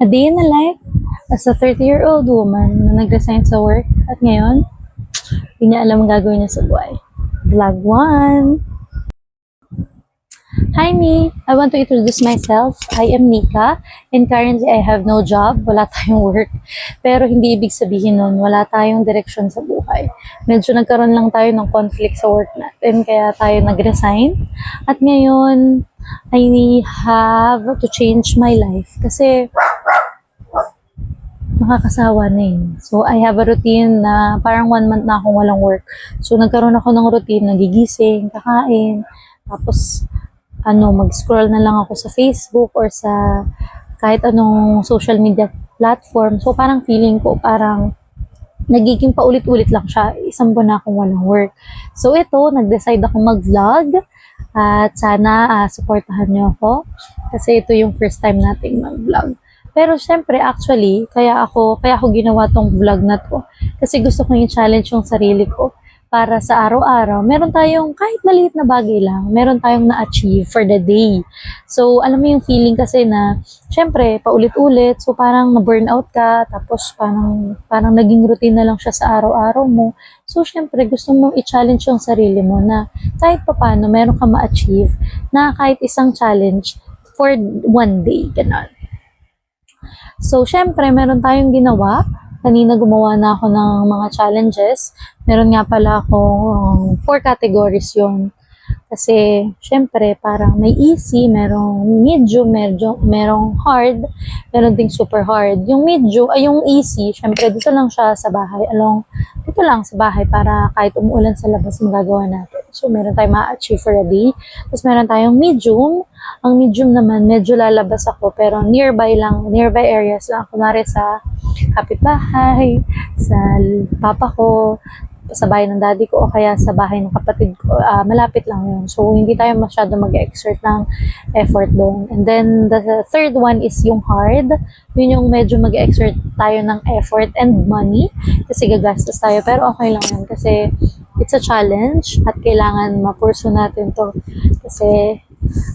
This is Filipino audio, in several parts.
A day in the life as a 30-year-old woman na nag-resign sa work at ngayon, hindi niya alam ang gagawin niya sa buhay. Vlog 1! Hi me! I want to introduce myself. I am Nika and currently I have no job. Wala tayong work. Pero hindi ibig sabihin nun, wala tayong direksyon sa buhay. Medyo nagkaroon lang tayo ng conflict sa work natin kaya tayo nag-resign. At ngayon, I have to change my life kasi nakakasawa na eh. So, I have a routine na parang one month na akong walang work. So, nagkaroon ako ng routine, nagigising, kakain, tapos, ano, mag-scroll na lang ako sa Facebook or sa kahit anong social media platform. So, parang feeling ko, parang nagiging paulit-ulit lang siya. Isang buwan na akong walang work. So, ito, nag-decide ako mag-vlog. At sana ah, supportahan niyo ako. Kasi ito yung first time nating mag-vlog. Pero syempre, actually, kaya ako, kaya ako ginawa tong vlog na to. Kasi gusto ko yung challenge yung sarili ko. Para sa araw-araw, meron tayong kahit maliit na bagay lang, meron tayong na-achieve for the day. So, alam mo yung feeling kasi na, syempre, paulit-ulit, so parang na-burnout ka, tapos parang, parang naging routine na lang siya sa araw-araw mo. So, syempre, gusto mo i-challenge yung sarili mo na kahit papano, meron ka ma-achieve na kahit isang challenge for one day, ganun. So, syempre, meron tayong ginawa. Kanina gumawa na ako ng mga challenges. Meron nga pala akong um, four categories yon Kasi, syempre, parang may easy, merong medium, medyo, merong hard, meron ding super hard. Yung medium, ay yung easy, syempre, dito lang siya sa bahay, along, dito lang sa bahay para kahit umuulan sa labas, magagawa natin. So, meron tayong ma-achieve for a day. Tapos, meron tayong medium. Ang medium naman, medyo lalabas ako, pero nearby lang, nearby areas lang. Kunwari sa kapitbahay, sa papa ko, sa bahay ng daddy ko o kaya sa bahay ng kapatid ko, ah, malapit lang yun. So, hindi tayo masyado mag-exert ng effort doon. And then, the third one is yung hard. Yun yung medyo mag-exert tayo ng effort and money kasi gagastos tayo. Pero okay lang yun kasi it's a challenge at kailangan mapurso natin to kasi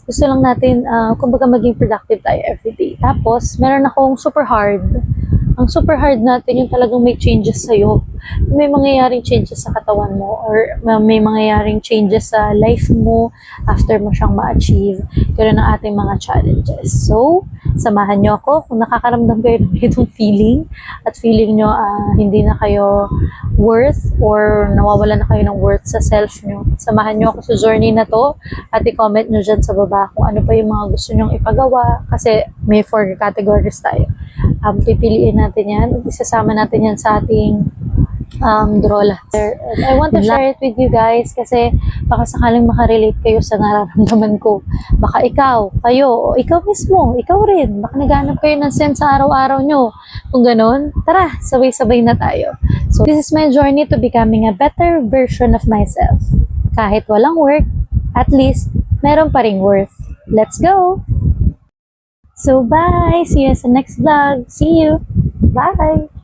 gusto lang natin, ah, kumbaga maging productive tayo everyday. Tapos, meron akong super hard. Ang super hard natin yung talagang may changes sa'yo. May mangyayaring changes sa katawan mo or may mangyayaring changes sa life mo after mo siyang ma-achieve. Ganun ang ating mga challenges. So, samahan nyo ako kung nakakaramdam kayo ng itong feeling at feeling nyo ah, hindi na kayo worth or nawawala na kayo ng worth sa self nyo. Samahan nyo ako sa journey na to at i-comment nyo dyan sa baba kung ano pa yung mga gusto nyong ipagawa kasi may four categories tayo. Um, pipiliin natin yan. Isasama natin yan sa ating um, Drola. I want to share it with you guys kasi baka sakaling makarelate kayo sa nararamdaman ko. Baka ikaw, kayo, o ikaw mismo, ikaw rin. Baka naghanap kayo ng sense sa araw-araw nyo. Kung ganun, tara, sabay-sabay na tayo. So, this is my journey to becoming a better version of myself. Kahit walang work, at least, meron pa ring worth. Let's go! So, bye! See you sa next vlog. See you! Bye!